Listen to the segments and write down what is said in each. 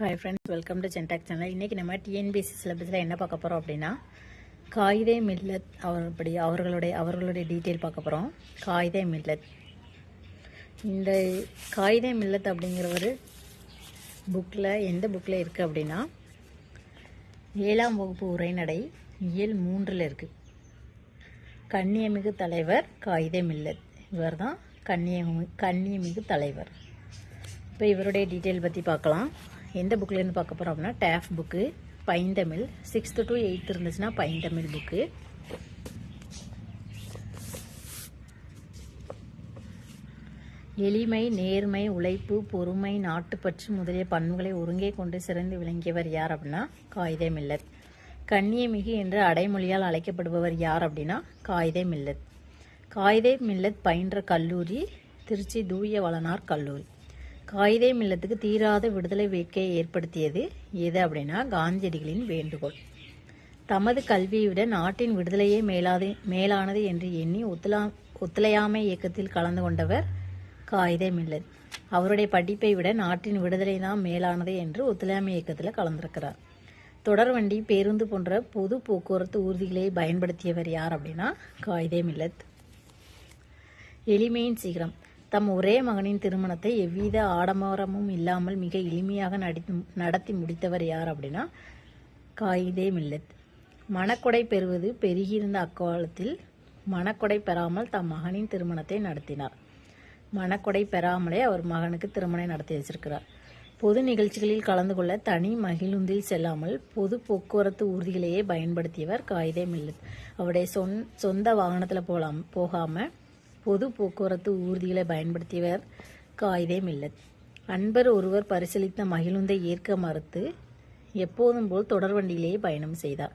Hi friends welcome to Centac channel இன்றைக்கி நம்ம TNPSC சிலபஸில் என்ன பார்க்க போகிறோம் அப்படின்னா காயிதே மில்லத் அவர்படி அவர்களுடைய அவர்களுடைய டீட்டெயில் பார்க்க போகிறோம் காயிதே மில்லத். இந்த காயிதே மில்லத் அப்படிங்கிற ஒரு புக்கில் எந்த புக்கில் இருக்குது அப்படின்னா ஏழாம் வகுப்பு உரைநடை இயல் மூன்றில் இருக்குது கண்ணியமிகு தலைவர் காயிதே மில்லத். இவர் தான் கண்ணியமி கண்ணியமிகு தலைவர். இப்போ இவருடைய டீட்டெயில் பற்றி பார்க்கலாம். எந்த புக்லேருந்து பார்க்க போகிறோம் அப்படின்னா டேஃப் book Painthamizh sixth to eighth இருந்துச்சுன்னா பைந்தமிழ் புக்கு எளிமை நேர்மை உழைப்பு பொறுமை நாட்டுப்பற்று முதலிய பண்புகளை ஒருங்கே கொண்டு சிறந்து விளங்கியவர் யார் அப்படின்னா காயிதே மில்லத். கண்ணியமிகு என்று அடைமொழியால் அழைக்கப்படுபவர் யார் அப்படின்னா காயிதே மில்லத். காயிதே மில்லத் பயின்ற கல்லூரி திருச்சி தூய வளனார் கல்லூரி. காகிதை மில்லத்துக்கு தீராத விடுதலை வேட்கையை ஏற்படுத்தியது எது அப்படின்னா காந்தியடிகளின் வேண்டுகோள். தமது கல்வியை விட நாட்டின் விடுதலையே மேலாது மேலானது என்று எண்ணி ஒத்துலா ஒத்துழையாமை இயக்கத்தில் கலந்து கொண்டவர் காகிதை மில்லத். அவருடைய படிப்பை விட நாட்டின் விடுதலை தான் மேலானது என்று ஒத்துழையாமை இயக்கத்தில் கலந்திருக்கிறார். தொடர்வண்டி பேருந்து போன்ற பொது போக்குவரத்து ஊர்திகளை பயன்படுத்தியவர் யார் அப்படின்னா காயிதே மில்லத். எளிமையின் சீக்கிரம். தம் ஒரே மகனின் திருமணத்தை எவ்வித ஆடம்பரமும் இல்லாமல் மிக எளிமையாக நடித்து நடத்தி முடித்தவர் யார் அப்படின்னா காயிதே மில்லத். மணக்கொடை பெறுவது பெருகியிருந்த அக்காலத்தில் மணக்கொடை பெறாமல் தம் மகனின் திருமணத்தை நடத்தினார். மணக்கொடை பெறாமலே அவர் மகனுக்கு திருமணம் நடத்தி வச்சிருக்கிறார். பொது நிகழ்ச்சிகளில் கலந்து கொள்ள தனி மகிழுந்தில் செல்லாமல் பொது போக்குவரத்து ஊர்திகளையே பயன்படுத்தியவர் காயிதே மில்லத். அவருடைய சொந்த வாகனத்தில் போகலாம் போகாமல் பொது போக்குவரத்து ஊர்திகளை பயன்படுத்தியவர் காயிதே மில்லத். அன்பர் ஒருவர் பரிசீலித்த மகிழுந்தை ஏற்க மறுத்து எப்போதும் போல் தொடர்வண்டியிலேயே பயணம் செய்தார்.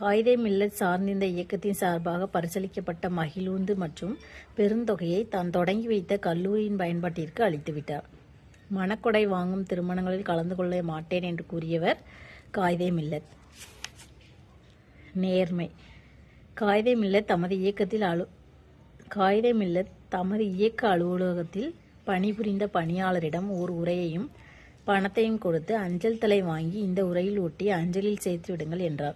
காயிதே மில்லத் சார்ந்திருந்த இயக்கத்தின் சார்பாக பரிசீலிக்கப்பட்ட மகிழுந்து மற்றும் பெருந்தொகையை தான் தொடங்கி வைத்த கல்லூரியின் பயன்பாட்டிற்கு அளித்துவிட்டார். மணக்கொடை வாங்கும் திருமணங்களில் கலந்து கொள்ள மாட்டேன் என்று கூறியவர் காயிதே மில்லத். நேர்மை. காயிதே மில்லத் தமது இயக்கத்தில் அலு காயிதே மில்லத் தமது இயக்க அலுவலகத்தில் பணிபுரிந்த பணியாளரிடம் ஓர் உரையையும் பணத்தையும் கொடுத்து அஞ்சல் தலை வாங்கி இந்த உரையில் ஒட்டி அஞ்சலில் சேர்த்து விடுங்கள் என்றார்.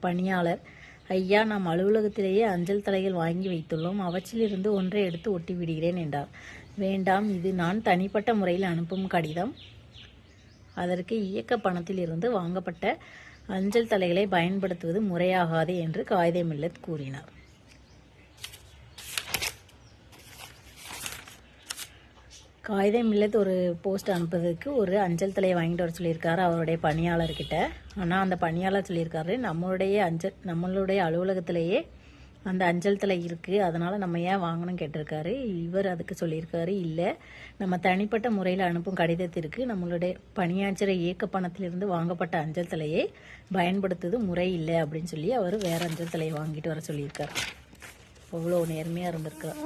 பணியாளர் ஐயா நாம் அலுவலகத்திலேயே அஞ்சல் தலைகள் வாங்கி வைத்துள்ளோம். அவற்றிலிருந்து ஒன்றை எடுத்து ஒட்டி விடுகிறேன் என்றார். வேண்டாம் இது நான் தனிப்பட்ட முறையில் அனுப்பும் கடிதம். அதற்கு இயக்க பணத்திலிருந்து வாங்கப்பட்ட அஞ்சல் தலைகளை பயன்படுத்துவது முறையாகாது என்று காயிதே மில்லத் கூறினார். காகிதம் இல்லத்து ஒரு போஸ்ட் அனுப்புறதுக்கு ஒரு அஞ்சல் தலையை வாங்கிட்டு வர சொல்லியிருக்காரு அவருடைய பணியாளர்கிட்ட. ஆனால் அந்த பணியாளர் சொல்லியிருக்காரு நம்மளுடைய அஞ்சல் நம்மளுடைய அலுவலகத்திலேயே அந்த அஞ்சல் தலை இருக்குது அதனால் நம்ம ஏன் வாங்கணும் கேட்டிருக்காரு. இவர் அதுக்கு சொல்லியிருக்காரு இல்லை நம்ம தனிப்பட்ட முறையில் அனுப்பும் கடிதத்திற்கு நம்மளுடைய பணியாற்றிற இயக்க பணத்திலிருந்து வாங்கப்பட்ட அஞ்சல் தலையை பயன்படுத்துவது முறை இல்லை அப்படின்னு சொல்லி அவர் வேற அஞ்சல் தலையை வாங்கிட்டு வர சொல்லியிருக்காரு. அவ்வளோ நேர்மையாக இருந்திருக்கார்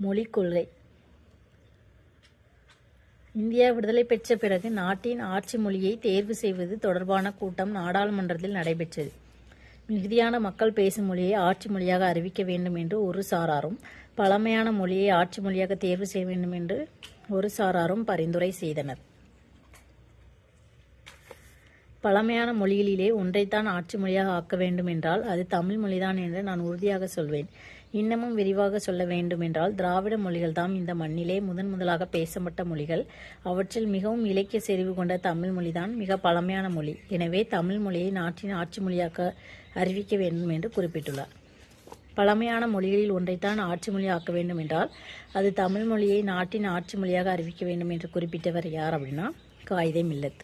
மொழிக் கொள்கை இந்தியா விடுதலை பெற்ற பிறகு நாட்டின் ஆட்சி மொழியை தேர்வு செய்வது தொடர்பான கூட்டம் நாடாளுமன்றத்தில் நடைபெற்றது. மிகுதியான மக்கள் பேசும் மொழியை ஆட்சி மொழியாக அறிவிக்க வேண்டும் என்று ஒரு சாராரும் பழமையான மொழியை ஆட்சி மொழியாக தேர்வு செய்ய வேண்டும் என்று ஒரு சாராரும் பரிந்துரை செய்தனர். பழமையான மொழிகளிலே ஒன்றைத்தான் ஆட்சி மொழியாக ஆக்க வேண்டும் என்றால் அது தமிழ் மொழிதான் என்று நான் உறுதியாக சொல்வேன். இன்னமும் விரிவாக சொல்ல வேண்டும் என்றால் திராவிட மொழிகள் தாம் இந்த மண்ணிலே முதன் முதலாக பேசப்பட்ட மொழிகள். அவற்றில் மிகவும் இலக்கிய செறிவு கொண்ட தமிழ் மொழிதான் மிக பழமையான மொழி. எனவே தமிழ் மொழியை நாட்டின் ஆட்சி மொழியாக அறிவிக்க வேண்டும் என்று குறிப்பிட்டுள்ளார். பழமையான மொழிகளில் ஒன்றைத்தான் ஆட்சி மொழி ஆக்க வேண்டும் என்றால் அது தமிழ் மொழியை நாட்டின் ஆட்சி மொழியாக அறிவிக்க வேண்டும் என்று குறிப்பிட்டவர் யார் அப்படின்னா காயிதே மில்லத்.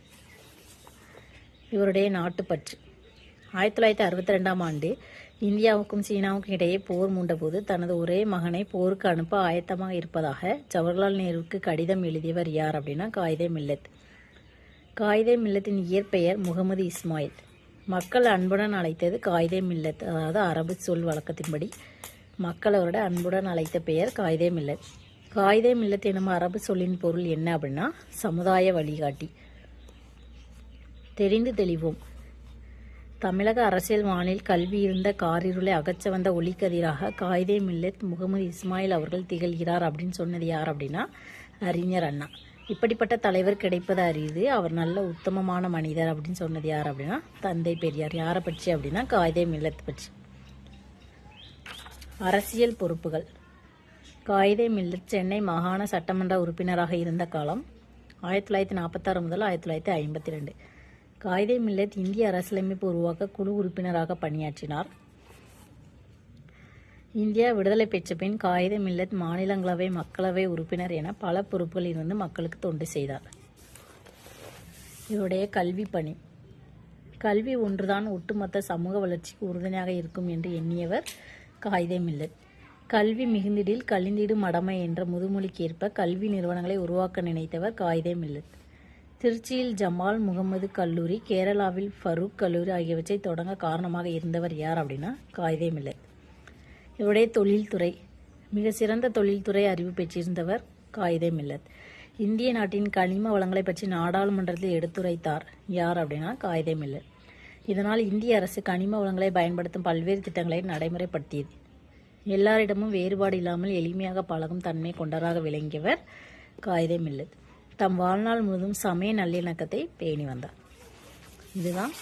இவருடைய நாட்டுப்பற்று. ஆயிரத்தி தொள்ளாயிரத்தி அறுபத்தி ரெண்டாம் ஆண்டு இந்தியாவுக்கும் சீனாவுக்கும் இடையே போர் மூண்டபோது தனது ஒரே மகனை போருக்கு அனுப்ப ஆயத்தமாக இருப்பதாக ஜவஹர்லால் நேருவுக்கு கடிதம் எழுதியவர் யார் அப்படின்னா காயிதே மில்லத். காயிதே மில்லத்தின் இயற்பெயர் முகமது இஸ்மாயில். மக்கள் அன்புடன் அழைத்தது காயிதே மில்லத் அதாவது அரபு சொல் வழக்கத்தின்படி மக்கள் அவரோட அன்புடன் அழைத்த பெயர் காயிதே மில்லத். காயிதே மில்லத் எனும் அரபு சொல்லின் பொருள் என்ன அப்படின்னா சமுதாய வழிகாட்டி. தெரிந்து தெளிவோம். தமிழக அரசியல் வானில் கல்வி இருந்த காரிருளை அகற்ற வந்த ஒளிக்கதிராக காயிதே மில்லத் முகமது இஸ்மாயில் அவர்கள் திகழ்கிறார் அப்படின்னு சொன்னது யார் அப்படின்னா அறிஞர் அண்ணா. இப்படிப்பட்ட தலைவர் கிடைப்பது அறியுது அவர் நல்ல உத்தமமான மனிதர் அப்படின்னு சொன்னது யார் அப்படின்னா தந்தை பெரியார். யாரை பற்றி அப்படின்னா காயிதே மில்லத் பற்றி. அரசியல் பொறுப்புகள். காயிதே மில்லத் சென்னை மாகாண சட்டமன்ற உறுப்பினராக இருந்த காலம் ஆயிரத்தி தொள்ளாயிரத்தி நாற்பத்தாறு முதல் ஆயிரத்தி தொள்ளாயிரத்தி ஐம்பத்தி ரெண்டு. காயிதே மில்லத் இந்திய அரசியலமைப்பு உருவாக்க குழு உறுப்பினராக பணியாற்றினார். இந்தியா விடுதலை பெற்ற பின் காயிதே மில்லத் மாநிலங்களவை மக்களவை உறுப்பினர் என பல பொறுப்புகளில் இருந்து மக்களுக்கு தொண்டு செய்தார். இவருடைய கல்வி பணி. கல்வி ஒன்றுதான் ஒட்டுமொத்த சமூக வளர்ச்சிக்கு உறுதுணையாக இருக்கும் என்று எண்ணியவர் காயிதே மில்லத் கல்வி மிகுந்திடில் கலிந்திடும் மடமை என்ற முதுமொழிக்கேற்ப கல்வி நிறுவனங்களை உருவாக்க நினைத்தவர் காயிதே மில்லத் திருச்சியில் ஜமால் முகமது கல்லூரி கேரளாவில் ஃபரூக் கல்லூரி ஆகியவற்றை தொடங்க காரணமாக இருந்தவர் யார் அப்படின்னா காயிதே மில்லத். இவருடைய தொழில்துறை மிக சிறந்த தொழில்துறை அறிவு பெற்றிருந்தவர் காயிதே மில்லத். இந்திய நாட்டின் கனிம வளங்களை பற்றி நாடாளுமன்றத்தில் எடுத்துரைத்தார் யார் அப்படின்னா காயிதே மில்லத். இதனால் இந்திய அரசு கனிம வளங்களை பயன்படுத்தும் பல்வேறு திட்டங்களை நடைமுறைப்படுத்தியது. எல்லாரிடமும் வேறுபாடு இல்லாமல் எளிமையாக பழகும் தன்மை கொண்டராக விளங்கியவர் காயிதே மில்லத். தம் வாழ்நாள் முழுவதும் சமய நல்லிணக்கத்தை பேணி வந்தார். இதுதான்